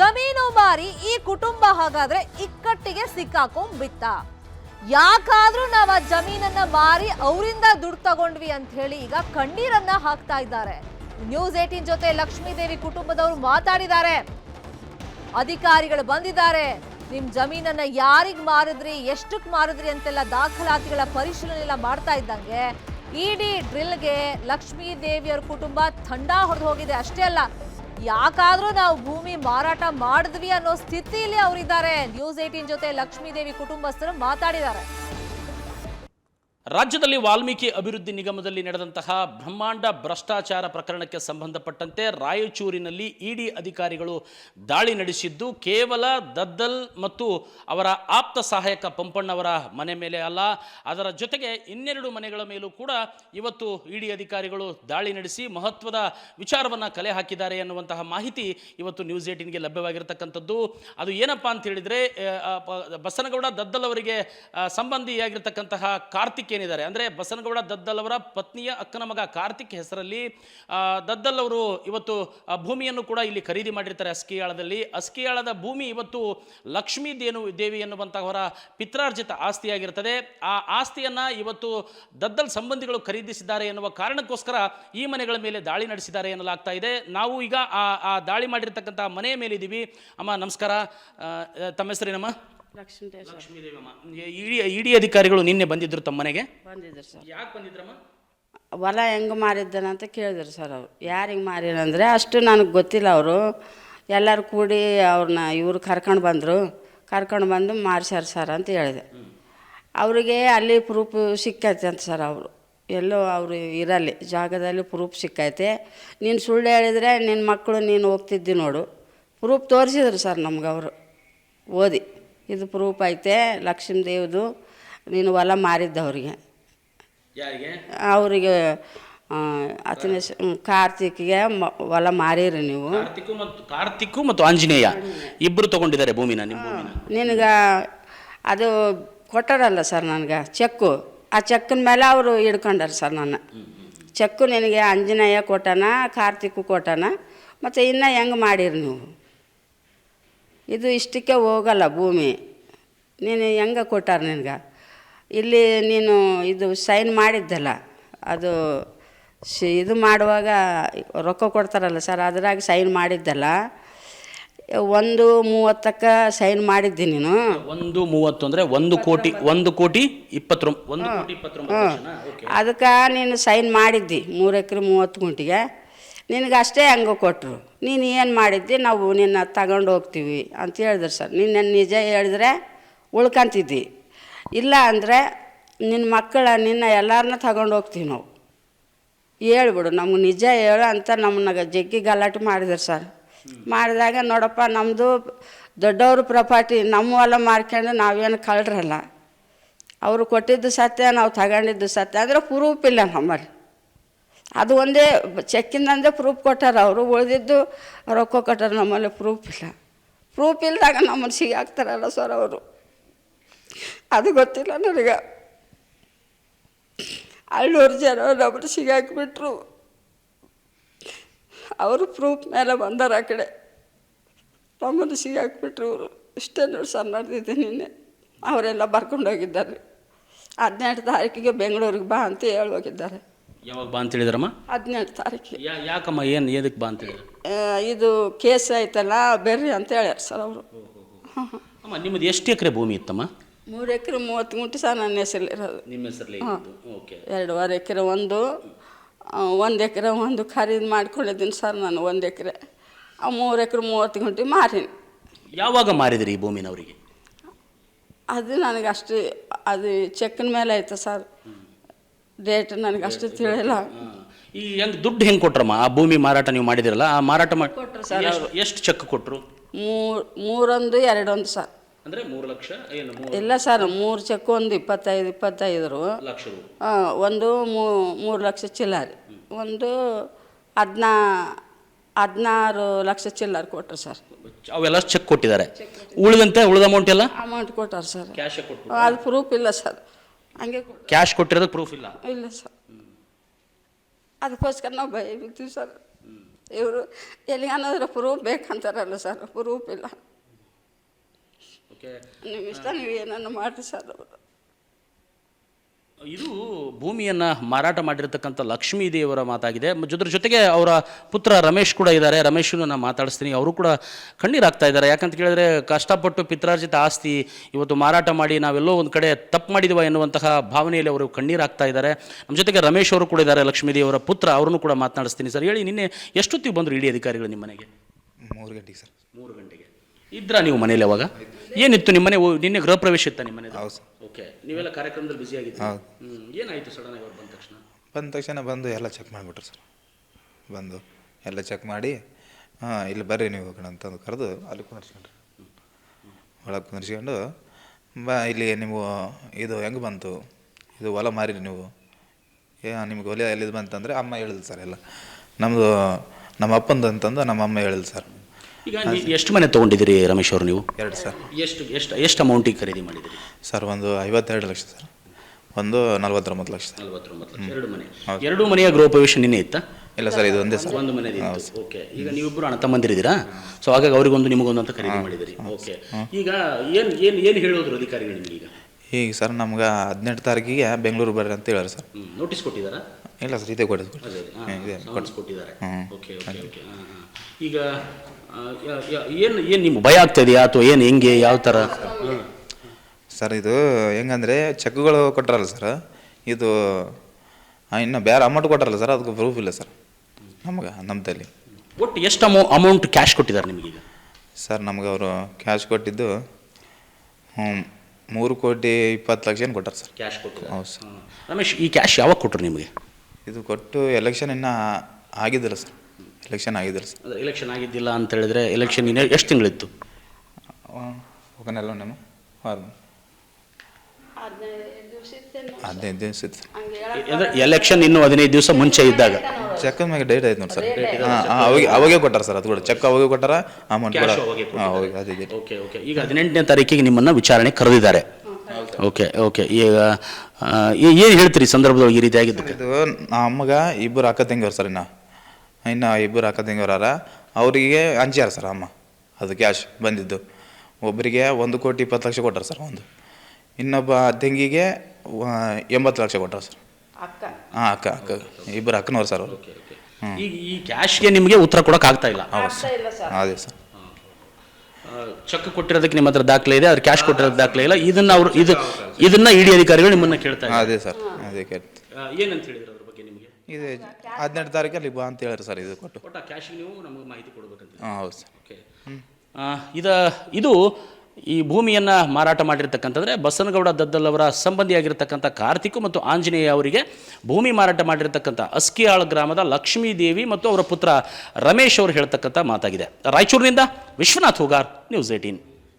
ಜಮೀನು ಮಾರಿ ಈ ಕುಟುಂಬ ಹಾಗಾದ್ರೆ ಇಕ್ಕಟ್ಟಿಗೆ ಸಿಕ್ಕಾಕೊಂಡ್ಬಿತ್ತ ಯಾಕಾದ್ರೂ ನಾವು ಆ ಜಮೀನನ್ನ ಮಾರಿ ಅವರಿಂದ ದುಡ್ಡು ತಗೊಂಡ್ವಿ ಅಂತ ಹೇಳಿ ಈಗ ಕಣ್ಣೀರನ್ನ ಹಾಕ್ತಾ ಇದ್ದಾರೆ. ನ್ಯೂಸ್ ಏಟೀನ್ ಜೊತೆ ಲಕ್ಷ್ಮೀದೇವಿ ಕುಟುಂಬದವರು ಮಾತಾಡಿದ್ದಾರೆ. ಅಧಿಕಾರಿಗಳು ಬಂದಿದ್ದಾರೆ. ನಿಮ್ ಜಮೀನನ್ನ ಯಾರಿಗ್ ಮಾರಿದ್ರಿ, ಎಷ್ಟಕ್ ಮಾರಿದ್ರಿ ಅಂತೆಲ್ಲ ದಾಖಲಾತಿಗಳ ಪರಿಶೀಲನೆ ಎಲ್ಲ ಮಾಡ್ತಾ ಇದ್ದಂಗೆ ಇಡಿ ಡ್ರಿಲ್ಗೆ ಲಕ್ಷ್ಮೀ ದೇವಿಯವ್ರ ಕುಟುಂಬ ಥಂಡ ಹೊಡೆದು ಹೋಗಿದೆ. ಅಷ್ಟೇ ಅಲ್ಲ ಯಾಕಾದ್ರೂ ನಾವು ಭೂಮಿ ಮಾರಾಟ ಮಾಡಿದ್ವಿ ಅನ್ನೋ ಸ್ಥಿತಿಯಲ್ಲಿ ಅವರಿದ್ದಾರೆ. ನ್ಯೂಸ್ ಏಟೀನ್ ಜೊತೆ ಲಕ್ಷ್ಮೀದೇವಿ ಕುಟುಂಬಸ್ಥರು ಮಾತಾಡಿದ್ದಾರೆ. ರಾಜ್ಯದಲ್ಲಿ ವಾಲ್ಮೀಕಿ ಅಭಿವೃದ್ಧಿ ನಿಗಮದಲ್ಲಿ ನಡೆದಂತಹ ಬ್ರಹ್ಮಾಂಡ ಭ್ರಷ್ಟಾಚಾರ ಪ್ರಕರಣಕ್ಕೆ ಸಂಬಂಧಪಟ್ಟಂತೆ ರಾಯಚೂರಿನಲ್ಲಿ ಇಡಿ ಅಧಿಕಾರಿಗಳು ದಾಳಿ ನಡೆಸಿದ್ದು, ಕೇವಲ ದದ್ದಲ್ ಮತ್ತು ಅವರ ಆಪ್ತ ಸಹಾಯಕ ಪಂಪಣ್ಣವರ ಮನೆ ಮೇಲೆ ಅಲ್ಲ, ಅದರ ಜೊತೆಗೆ ಇನ್ನೆರಡು ಮನೆಗಳ ಮೇಲೂ ಕೂಡ ಇವತ್ತು ಇಡಿ ಅಧಿಕಾರಿಗಳು ದಾಳಿ ನಡೆಸಿ ಮಹತ್ವದ ವಿಚಾರವನ್ನು ಕಲೆ ಹಾಕಿದ್ದಾರೆ ಎನ್ನುವಂತಹ ಮಾಹಿತಿ ಇವತ್ತು ನ್ಯೂಸ್ ಏಟಿನ್ಗೆ ಲಭ್ಯವಾಗಿರತಕ್ಕಂಥದ್ದು. ಅದು ಏನಪ್ಪಾ ಅಂತ ಹೇಳಿದರೆ ಬಸನಗೌಡ ದದ್ದಲ್ ಅವರಿಗೆ ಸಂಬಂಧಿಯಾಗಿರ್ತಕ್ಕಂತಹ ಕಾರ್ತಿಕ್ ಏನಿದ್ದಾರೆ? ಅಂದರೆ ಬಸನಗೌಡ ದದ್ದಲ್ ಅವರ ಪತ್ನಿಯ ಅಕ್ಕನ ಮಗ ಕಾರ್ತಿಕ್ ಹೆಸರಲ್ಲಿ ದದ್ದಲ್ ಅವರು ಇವತ್ತು ಭೂಮಿಯನ್ನು ಕೂಡ ಇಲ್ಲಿ ಖರೀದಿ ಮಾಡಿರ್ತಾರೆ ಅಸ್ಕಿಯಾಳದಲ್ಲಿ ಅಸ್ಕಿಯಾಳದ ಭೂಮಿ ಇವತ್ತು ಲಕ್ಷ್ಮೀ ದೇನು, ದೇವಿ ಎನ್ನುವಂತಹವರ ಪಿತ್ರಾರ್ಜಿತ ಆಸ್ತಿಯಾಗಿರ್ತದೆ ಆ ಆಸ್ತಿಯನ್ನ ಇವತ್ತು ದದ್ದಲ್ ಸಂಬಂಧಿಗಳು ಖರೀದಿಸಿದ್ದಾರೆ ಎನ್ನುವ ಕಾರಣಕ್ಕೋಸ್ಕರ ಈ ಮನೆಗಳ ಮೇಲೆ ದಾಳಿ ನಡೆಸಿದ್ದಾರೆ ಎನ್ನಲಾಗ್ತಾ ಇದೆ. ನಾವು ಈಗ ಆ ಆ ದಾಳಿ ಮಾಡಿರ್ತಕ್ಕಂಥ ಮನೆಯ ಮೇಲಿದ್ದೀವಿ. ಅಮ್ಮ, ನಮಸ್ಕಾರ. ತಮ್ಮ ಹೆಸರೇನಮ್ಮ? ಲಕ್ಷ್ಮೀ ಇಡಿ ಇಡಿ ಅಧಿಕಾರಿಗಳು ನಿನ್ನೆ ಬಂದಿದ್ರು ತಮ್ಮ ಮನೆಗೆ? ಬಂದಿದ್ರು ಸರ್. ಯಾಕೆ ಬಂದಿದ್ರಮ್ಮ? ಹೊಲ ಹೆಂಗೆ ಮಾರಿದ್ದಾನಂತ ಕೇಳಿದ್ರು ಸರ್ ಅವರು. ಯಾರಿಗೆ ಮಾರಿರಂದರೆ ಅಷ್ಟು ನನಗೆ ಗೊತ್ತಿಲ್ಲ ಅವರು. ಎಲ್ಲರೂ ಕೂಡಿ ಅವ್ರನ್ನ ಇವರು ಕರ್ಕೊಂಡು ಬಂದರು. ಕರ್ಕೊಂಡು ಬಂದು ಮಾರಿಸ್ಯಾರ ಸರ್ ಅಂತ ಹೇಳಿದೆ. ಅವರಿಗೆ ಅಲ್ಲಿ ಪ್ರೂಫ್ ಸಿಕ್ಕೈತೆ ಅಂತ ಸರ್ ಅವರು. ಎಲ್ಲೋ ಅವರು ಇರಲಿ ಜಾಗದಲ್ಲಿ ಪ್ರೂಫ್ ಸಿಕ್ಕೈತೆ. ನೀನು ಸುಳ್ಳು ಹೇಳಿದರೆ ನಿನ್ನ ಮಕ್ಕಳು ನೀನು ಹೋಗ್ತಿದ್ದಿ ನೋಡು. ಪ್ರೂಫ್ ತೋರಿಸಿದ್ರು ಸರ್ ನಮ್ಗೆ ಅವರು. ಓದಿ. ಇದು ಪ್ರೂಫ್ ಐತೆ ಲಕ್ಷ್ಮೀ ದೇವ್ದು ನೀನು ಹೊಲ ಮಾರಿದ್ದವ್ರಿಗೆ ಅವ್ರಿಗೆ. ಅವರಿಗೆ ಅತನ ಕಾರ್ತಿಕ್ಗೆ ಹೊಲ ಮಾರೀರಿ ನೀವು. ಕಾರ್ತಿಕ್ ಮತ್ತು ಕಾರ್ತಿಕ್ ಮತ್ತು ಆಂಜನೇಯ ಇಬ್ಬರು ತಗೊಂಡಿದ್ದಾರೆ ಭೂಮಿನ ನಿಮ್ಮ ನಿನಗೆ ಅದು ಕೊಟ್ಟಾರಲ್ಲ ಸರ್ ನನಗೆ ಚೆಕ್ಕು. ಆ ಚೆಕ್ಕಿನ ಮೇಲೆ ಅವರು ಹಿಡ್ಕೊಂಡಾರ ಸರ್ ನನ್ನ. ಚೆಕ್ಕು ನಿನಗೆ ಆಂಜನೇಯ ಕೊಟ್ಟಾನ ಕಾರ್ತಿಕ್ ಕೊಟ್ಟಾನ ಮತ್ತು ಇನ್ನೂ ಹೆಂಗೆ ಮಾಡಿರಿ ನೀವು? ಇದು ಇಷ್ಟಕ್ಕೆ ಹೋಗಲ್ಲ ಭೂಮಿ. ನೀನು ಹೆಂಗೆ ಕೊಟ್ಟಾರ ನಿನಗೆ? ಇಲ್ಲಿ ನೀನು ಇದು ಸೈನ್ ಮಾಡಿದ್ದಲ್ಲ ಅದು ಸಿ ಇದು ಮಾಡುವಾಗ ರೊಕ್ಕ ಕೊಡ್ತಾರಲ್ಲ ಸರ್ ಅದ್ರಾಗ ಸೈನ್ ಮಾಡಿದ್ದಲ್ಲ ಒಂದು ಮೂವತ್ತಕ್ಕೆ ಸೈನ್ ಮಾಡಿದ್ದಿ ನೀನು? ಒಂದು ಮೂವತ್ತು ಅಂದರೆ ಒಂದು ಕೋಟಿ ಒಂದು ಕೋಟಿ ಇಪ್ಪತ್ತೊಂಬ ಒಂದು ಕೋಟಿ ಇಪ್ಪತ್ತೊಂಬತ್ತು. ಅದಕ್ಕೆ ನೀನು ಸೈನ್ ಮಾಡಿದ್ದಿ ಮೂರು ಎಕರೆ ಮೂವತ್ತು ಗುಂಟಿಗೆ. ನಿನಗೆ ಅಷ್ಟೇ ಹಂಗೆ ಕೊಟ್ಟರು ನೀನು ಏನು ಮಾಡಿದ್ದಿ? ನಾವು ನಿನ್ನ ತಗೊಂಡು ಹೋಗ್ತೀವಿ ಅಂತ ಹೇಳಿದ್ರು ಸರ್ ನಿನ್ನ ನಿಜ ಹೇಳಿದ್ರೆ ಉಳ್ಕೊಂತಿದ್ದಿ. ಇಲ್ಲ ಅಂದರೆ ನಿನ್ನ ಮಕ್ಕಳ ನಿನ್ನ ಎಲ್ಲರನ್ನ ತಗೊಂಡು ಹೋಗ್ತೀವಿ ನಾವು. ಹೇಳ್ಬಿಡು ನಮ್ಗೆ ನಿಜ ಹೇಳು ಅಂತ ನಮ್ಮನ್ನ ಜಗ್ಗಿ ಗಲಾಟೆ ಮಾಡಿದ್ರು ಸರ್. ಮಾಡಿದಾಗ ನೋಡಪ್ಪ ನಮ್ಮದು ದೊಡ್ಡವರು ಪ್ರಾಪರ್ಟಿ ನಮ್ಮ ಹೊಲ ಮಾರ್ಕೊಂಡು ನಾವೇನು ಕಳ್ರಲ್ಲ. ಅವರು ಕೊಟ್ಟಿದ್ದು ಸತ್ಯ, ನಾವು ತಗೊಂಡಿದ್ದು ಸತ್ಯ ಅಂದರೆ ಪ್ರೂಫ್ ಇಲ್ಲ ನಮ್ಮಲ್ಲಿ. ಅದು ಒಂದೇ ಚೆಕ್ಕಿಂದಂದೇ ಪ್ರೂಫ್ ಕೊಟ್ಟಾರ, ಅವರು ಉಳಿದಿದ್ದು ರೊಕ್ಕ ಕೊಟ್ಟಾರ, ನಮ್ಮಲ್ಲಿ ಪ್ರೂಫ್ ಇಲ್ಲ. ಪ್ರೂಫ್ ಇಲ್ಲದಾಗ ನಮ್ಮನ್ನು ಸಿಗಾಕ್ತಾರಲ್ಲ ಸರ್ ಅವರು. ಅದು ಗೊತ್ತಿಲ್ಲ ನನಗೆ. ಹಳ್ಳೂರು ಜನ ನಮ್ಮನ್ನು ಸಿಗಾಕ್ಬಿಟ್ರು ಅವರು ಪ್ರೂಫ್ ಮೇಲೆ ಬಂದಾರ ಆ ಕಡೆ. ನಮ್ಮನ್ನು ಸಿಗಾಕ್ಬಿಟ್ರು ಇವರು. ಇಷ್ಟೇ ನೋಡಿ ಸರ್ ನಡೆದಿದ್ದೆ ನಿನ್ನೆ. ಅವರೆಲ್ಲ ಬರ್ಕೊಂಡು ಹೋಗಿದ್ದಾರೆ. ಹದಿನೆಂಟು ತಾರೀಕಿಗೆ ಬೆಂಗಳೂರಿಗೆ ಬಾ ಅಂತ ಹೇಳಿ ಹೋಗಿದ್ದಾರೆ. ಯಾವಾಗ ಬಾ ಅಂತ ಹೇಳಿದ್ರಮ್ಮ? ಹದಿನೆಂಟು ತಾರೀಕಿಗೆ. ಯಾಕಮ್ಮ ಏನು ಏದಕ್ಕೆ ಬಾ ಅಂತ ಹೇಳಿದ್ರು? ಇದು ಕೇಸ್ ಆಯ್ತಲ್ಲ ಬರ್ರಿ ಅಂತ ಹೇಳ್ಯಾರ ಸರ್ ಅವರು. ಅಮ್ಮ ನಿಮ್ಮದು ಎಷ್ಟು ಎಕರೆ ಭೂಮಿ ಇತ್ತಮ್ಮ? ಮೂರು ಎಕರೆ ಮೂವತ್ತು ಗುಂಟೆ ಸಹ ನನ್ನ ಹೆಸರಲ್ಲಿರೋದು ನಿಮ್ಮ ಹೆಸರಲ್ಲಿ ಓಕೆ ಎರಡೂವರೆ ಎಕರೆ ಒಂದು ಒಂದು ಎಕರೆ ಒಂದು ಖರೀದಿ ಮಾಡ್ಕೊಂಡಿದ್ದೀನಿ ಸರ್ ನಾನು ಒಂದು ಎಕರೆ. ಮೂರು ಎಕರೆ ಮೂವತ್ತು ಗುಂಟೆ ಮಾರೀನಿ. ಯಾವಾಗ ಮಾರಿದ್ರಿ ಈ ಭೂಮಿನ ಅವರಿಗೆ ಅದು ನನಗೆ ಅಷ್ಟು ಅದು ಚೆಕ್ಕಿನ ಮೇಲೆ ಆಯ್ತು ಸರ್. ಡೇಟ್ ನನಗೆ ಅಷ್ಟು ತಿಳಿಯಲ್ಲ. ಈ ಹೆಂಗೆ ದುಡ್ಡು ಹೆಂಗೆ ಕೊಟ್ರಮ್ಮ? ಆ ಭೂಮಿ ಮಾರಾಟ ನೀವು ಮಾಡಿದಿರಲ್ಲ ಆ ಮಾರಾಟ ಮಾಡಿ ಕೊಟ್ರು ಸರ್ ಎಷ್ಟು ಚೆಕ್ ಕೊಟ್ಟರು ಮೂರು ಮೂರೊಂದು ಎರಡೊಂದು ಸರ್. ಅಂದರೆ ಮೂರು ಲಕ್ಷ ಏನು ಇಲ್ಲ ಸರ್ ಮೂರು ಚೆಕ್ ಒಂದು ಇಪ್ಪತ್ತೈದು ಇಪ್ಪತ್ತೈದರು. ಲಕ್ಷ ರು. ಒಂದು ಮೂರು ಲಕ್ಷ ಚಿಲ್ಲರೆ. ಒಂದು ಹದಿನಾ ಹದಿನಾರು ಲಕ್ಷ ಚಿಲ್ಲರೆ ಕೊಟ್ಟರು ಸರ್. ಅವೆಲ್ಲ ಚೆಕ್ ಕೊಟ್ಟಿದ್ದಾರೆ. ಉಳಿದಂತೆ ಉಳಿದ ಅಮೌಂಟ್ ಎಲ್ಲ? ಅಮೌಂಟ್ ಕೊಟ್ಟಾರ ಸರ್. ಕ್ಯಾಶ್ ಕೊಟ್ಟು ಅದು ಪ್ರೂಫ್ ಇಲ್ಲ ಸರ್. ಹಂಗೆ ಕೊಟ್ರು. ಕ್ಯಾಶ್ ಕೊಟ್ಟಿರೋದು ಪ್ರೂಫ್ ಇಲ್ಲ? ಇಲ್ಲ ಸರ್. ಅದಕ್ಕೋಸ್ಕರ ನಾವು ಭಯ ಬಿಡ್ತೀವಿ ಸರ್ ಇವರು ಎಲ್ಲಿಗಾನಾದ್ರೂ ಪ್ರೂಫ್ ಬೇಕಂತಾರಲ್ಲ ಸರ್. ಪ್ರೂಫ್ ಇಲ್ಲ. ಓಕೆ ನಿಮ್ಮ ಇಷ್ಟ ನೀವು ಏನನ್ನು ಮಾಡಿ ಸರ್ ಇದು ಭೂಮಿಯನ್ನು ಮಾರಾಟ ಮಾಡಿರ್ತಕ್ಕಂಥ ಲಕ್ಷ್ಮೀ ದೇವರ ಮಾತಾಗಿದೆ. ಜೊತೆ ಜೊತೆಗೆ ಅವರ ಪುತ್ರ ರಮೇಶ್ ಕೂಡ ಇದ್ದಾರೆ. ರಮೇಶನ್ನು ನಾನು ಮಾತಾಡಿಸ್ತೀನಿ. ಅವರು ಕೂಡ ಕಣ್ಣೀರಾಗ್ತಾ ಇದ್ದಾರೆ. ಯಾಕಂತ ಕೇಳಿದ್ರೆ ಕಷ್ಟಪಟ್ಟು ಪಿತ್ರಾರ್ಜಿತ ಆಸ್ತಿ ಇವತ್ತು ಮಾರಾಟ ಮಾಡಿ ನಾವೆಲ್ಲೋ ಒಂದು ಕಡೆ ತಪ್ಪು ಮಾಡಿದ್ವಾ ಎನ್ನುವಂತಹ ಭಾವನೆಯಲ್ಲಿ ಅವರು ಕಣ್ಣೀರಾಗ್ತಾ ಇದ್ದಾರೆ. ನಮ್ಮ ಜೊತೆಗೆ ರಮೇಶ್ ಅವರು ಕೂಡ ಇದ್ದಾರೆ. ಲಕ್ಷ್ಮೀ ದೇವರ ಪುತ್ರ. ಅವರನ್ನು ಕೂಡ ಮಾತನಾಡಿಸ್ತೀನಿ ಸರ್. ಹೇಳಿ ನಿನ್ನೆ ಎಷ್ಟೊತ್ತಿಗೆ ಬಂದರು ಇಡೀ ಅಧಿಕಾರಿಗಳು ನಿಮ್ಮ ಮನೆಗೆ? ಮೂರು ಗಂಟೆಗೆ ಸರ್. ಮೂರು ಗಂಟೆಗೆ. ಇದ್ರಾ ನೀವು ಮನೇಲಿ ಅವಾಗ? ಏನಿತ್ತು ನಿಮ್ಮ ಮನೆ? ಓ, ನಿನ್ನೆ ಗೃಹ ಪ್ರವೇಶ ಇತ್ತ ನಿಮ್ಮ ಓಕೆ ನೀವೆಲ್ಲ ಕಾರ್ಯಕ್ರಮದಲ್ಲಿ ಬ್ಯುಸಿ ಆಗಿದ್ದೀರಿ? ಹೌದು. ಏನಾಯ್ತು ಸಡನ್ ಆಗಿ ಅವ್ರು ಬಂದ ತಕ್ಷಣ? ಬಂದ ತಕ್ಷಣ ಬಂದು ಎಲ್ಲ ಚೆಕ್ ಮಾಡಿಬಿಟ್ರು ಸರ್. ಬಂದು ಎಲ್ಲ ಚೆಕ್ ಮಾಡಿ ಹಾಂ ಇಲ್ಲಿ ಬರ್ರಿ ನೀವು ಹೋಗೋಣ ಅಂತಂದು ಕರೆದು ಅಲ್ಲಿ ಕುಂದರ್ಸ್ಕೊಂಡ್ರಿ. ಒಳಗೆ ಕುಂದರ್ಸ್ಕೊಂಡು ಬಾ ಇಲ್ಲಿ ನೀವು ಇದು ಹೆಂಗೆ ಬಂತು? ಇದು ಹೊಲ ಮಾರಿರಿ ನೀವು. ಏ ನಿಮ್ಗೆ ಹೊಲ ಎಲ್ಲಿದು ಬಂತಂದರೆ ಅಮ್ಮ ಹೇಳಿದ್ರು ಸರ್ ಎಲ್ಲ. ನಮ್ಮದು ನಮ್ಮ ಅಪ್ಪಂದು ಅಂತಂದು ನಮ್ಮ ಅಮ್ಮ ಹೇಳಿದ್ರು ಸರ್. ಈಗ ಎಷ್ಟು ಮನೆ ತೊಗೊಂಡಿದ್ದೀರಿ ರಮೇಶ್ ಅವರು ನೀವು? ಎರಡು ಸರ್. ಎಷ್ಟು ಎಷ್ಟು ಎಷ್ಟು ಅಮೌಂಟಿಗೆ ಖರೀದಿ ಮಾಡಿದಿರಿ ಸರ್ ಒಂದು ಐವತ್ತೆರಡು ಲಕ್ಷ ಸರ್. ಒಂದು ನಲ್ವತ್ತೊಂಬತ್ತು ಲಕ್ಷ ಸರ್. ನಲವತ್ತೊಂಬತ್ತು ಲಕ್ಷ ಎರಡು ಮನೆ. ಎರಡು ಮನೆಯ ಗೃಹ ಪ್ರವೇಶ ನಿನ್ನೆ ಇತ್ತಾ? ಇಲ್ಲ ಸರ್ ಇದು ಒಂದೇ ಸರ್. ಒಂದು ಮನೆ ಓಕೆ ಈಗ ನೀವಿಬ್ಬರು ಅಣ್ಣ ತಮ್ಮಂದಿರಿದ್ದೀರಾ? ಸೊ ಹಾಗಾಗಿ ಅವರಿಗೊಂದು ನಿಮಗೊಂದು ಅಂತ ಖರೀದಿ ಮಾಡಿದಿರಿ ಓಕೆ ಈಗ ಏನು ಏನು ಏನು ಹೇಳೋದ್ರು ಅಧಿಕಾರಿಗಳು ನಿಮಗೆ ಈಗ? ಈಗ ಸರ್ ನಮ್ಗೆ ಹದಿನೆಂಟು ತಾರೀಕಿಗೆ ಬೆಂಗಳೂರು ಬರ್ರಿ ಅಂತ ಹೇಳಿ ಸರ್. ನೋಟಿಸ್ ಕೊಟ್ಟಿದ್ದಾರಾ? ಇಲ್ಲ ಸರ್ ಇದೇ summons ಕೊಟ್ಟಿದ್ದಾರೆ. ಓಕೆ ಈಗ ಏನು ಏನು ನಿಮ್ಗೆ ಭಯ ಆಗ್ತದೆಯಾ ಅಥವಾ ಏನು ಹೆಂಗೆ ಯಾವ ಥರ ಸರ್ ಇದು ಹೆಂಗಂದ್ರೆ ಚೆಕ್ಗಳು ಕೊಟ್ಟರಲ್ಲ ಸರ್. ಇದು ಇನ್ನು ಬೇರೆ ಅಮೌಂಟ್ ಕೊಟ್ಟಾರಲ್ಲ ಸರ್ ಅದಕ್ಕೆ ಪ್ರೂಫ್ ಇಲ್ಲ ಸರ್. ನಮ್ಗೆ ನಮ್ಮದಲ್ಲಿ ಒಟ್ಟು ಎಷ್ಟು ಅಮೌ ಅಮೌಂಟ್ ಕ್ಯಾಶ್ ಕೊಟ್ಟಿದ್ದಾರೆ ನಿಮಗೀಗ ಸರ್ ನಮ್ಗೆ ಅವರು ಕ್ಯಾಶ್ ಕೊಟ್ಟಿದ್ದು ಹ್ಞೂ ಮೂರು ಕೋಟಿ ಇಪ್ಪತ್ತು ಲಕ್ಷ ಏನು ಕೊಟ್ಟಾರ ಸರ್. ಕ್ಯಾಶ್ ಕೊಟ್ಟು ಹೌದು ಸರ್. ರಮೇಶ್ ಈ ಕ್ಯಾಶ್ ಯಾವಾಗ ಕೊಟ್ಟರು ನಿಮಗೆ? ಇದು ಕೊಟ್ಟು ಎಲೆಕ್ಷನ್ ಇನ್ನೂ ಆಗಿದ್ದಿಲ್ಲ ಸರ್. ಎಲೆಕ್ಷನ್ ಆಗಿದ್ದಿಲ್ಲ ಸರ್. ಅಂದರೆ ಎಲೆಕ್ಷನ್ ಆಗಿದ್ದಿಲ್ಲ ಅಂತ ಹೇಳಿದ್ರೆ ಎಲೆಕ್ಷನ್ ಇನ್ನೇ ಎಷ್ಟು ತಿಂಗಳಿತ್ತು? ಹೋಗನೆಲ್ಲ ನಮ್ಮ ಹಾಂ ಹದಿನೈದು ದಿವಸ ಇತ್ತು ಅಂದರೆ ಎಲೆಕ್ಷನ್ ಇನ್ನೂ ಹದಿನೈದು ದಿವಸ ಮುಂಚೆ ಇದ್ದಾಗ. ಚೆಕ್ ಮ್ಯಾಗೆ ಡೇಟ್ ಆಯ್ತು ನೋಡಿ ಸರ್. ಹಾಂ ಅವಾಗ ಅವಾಗೆ ಕೊಟ್ಟಾರ ಸರ್ ಅದು ಕೂಡ. ಚೆಕ್ ಅವಾಗೆ ಕೊಟ್ಟಾರ ಅಮೌಂಟ್ ಕೂಡ ಹಾಂ ಅವಾಗೆ ಅದೇ ಓಕೆ ಓಕೆ ಈಗ ಹದಿನೆಂಟನೇ ತಾರೀಕಿಗೆ ನಿಮ್ಮನ್ನು ವಿಚಾರಣೆ ಕರೆದಿದ್ದಾರೆ. ಓಕೆ ಓಕೆ ಈಗ ಏನು ಹೇಳ್ತೀರಿ ಸಂದರ್ಭದೊಳಗೆ ಈ ರೀತಿ ಆಗಿದ್ದು ಇದು ಇಬ್ಬರು ಅಕ್ಕ ತಂಗಿಯವ್ರು ಸರ್ ಇನ್ನು. ಇನ್ನು ಇಬ್ಬರು ಅಕ್ಕ ತಂಗಿಯವರ ಅವರಿಗೆ ಹಂಚ್ಯಾರ ಸರ್ ಅಮ್ಮ. ಅದು ಕ್ಯಾಶ್ ಬಂದಿದ್ದು. ಒಬ್ಬರಿಗೆ ಒಂದು ಕೋಟಿ ಇಪ್ಪತ್ತು ಲಕ್ಷ ಕೊಟ್ಟರು ಸರ್ ಒಂದು. ಇನ್ನೊಬ್ಬ ತಂಗಿಗೆ ಎಂಬತ್ತು ಲಕ್ಷ ಕೊಟ್ಟರು ಸರ್. ಅಕ್ಕ. ಹಾಂ ಅಕ್ಕ ಅಕ್ಕ. ಇಬ್ಬರು ಅಕ್ಕನವ್ರು ಸರ್ ಅವರು. ಈಗ ಈ ಕ್ಯಾಶ್ಗೆ ನಿಮಗೆ ಉತ್ತರ ಕೊಡೋಕೆ ಆಗ್ತಾ ಇಲ್ಲ. ಹೌದು ಇಲ್ಲ ಸರ್. ಅದೇ ಸರ್. ಚೆಕ್ ಕೊಟ್ಟಿರೋದಕ್ಕೆ ನಿಮ್ಮ ಹತ್ರ ದಾಖಲೆ ಇದೆ ಅದ್ರ ಕ್ಯಾಶ್ ಕೊಟ್ಟಿರೋದು ದಾಖಲೆ ಇಲ್ಲ. ಇದನ್ನ ಅವರು ಇದು ಇದನ್ನ ಇಡಿ ಅಧಿಕಾರಿಗಳು ನಿಮ್ಮನ್ನ ಕೇಳ್ತಾರೆ ಅದೇ ಸರ್ ಅದೇ ಕೇಳ್ತಾರೆ ಏನಂತ ಹೇಳಿದ್ರು? ಇದು ಹದಿನೆಂಟು ತಾರೀಕಲ್ಲಿ ಬಾ ಅಂತ ಹೇಳಿರಿ ಸರ್ ಇದು ಕೊಟ್ಟು. ಒಟ್ಟು ಆ ಕ್ಯಾಶ್ ನೀವು ನಮಗೆ ಮಾಹಿತಿ ಕೊಡಬೇಕಂತ ಹಾಂ ಹೌದು ಸರ್. ಓಕೆ. ಇದ ಇದು ಈ ಭೂಮಿಯನ್ನು ಮಾರಾಟ ಮಾಡಿರ್ತಕ್ಕಂಥದ್ರೆ ಬಸನಗೌಡ ದದ್ದಲ್ ಅವರ ಸಂಬಂಧಿಯಾಗಿರ್ತಕ್ಕಂಥ ಕಾರ್ತಿಕ್ ಮತ್ತು ಆಂಜನೇಯ ಅವರಿಗೆ ಭೂಮಿ ಮಾರಾಟ ಮಾಡಿರ್ತಕ್ಕಂಥ ಅಸ್ಕಿಯಾಳ್ ಗ್ರಾಮದ ಲಕ್ಷ್ಮೀ ದೇವಿ ಮತ್ತು ಅವರ ಪುತ್ರ ರಮೇಶ್ ಅವರು ಹೇಳ್ತಕ್ಕಂಥ ಮಾತಾಗಿದೆ. ರಾಯಚೂರಿನಿಂದ ವಿಶ್ವನಾಥ್ ಹುಗಾರ್ ನ್ಯೂಸ್ ಏಟೀನ್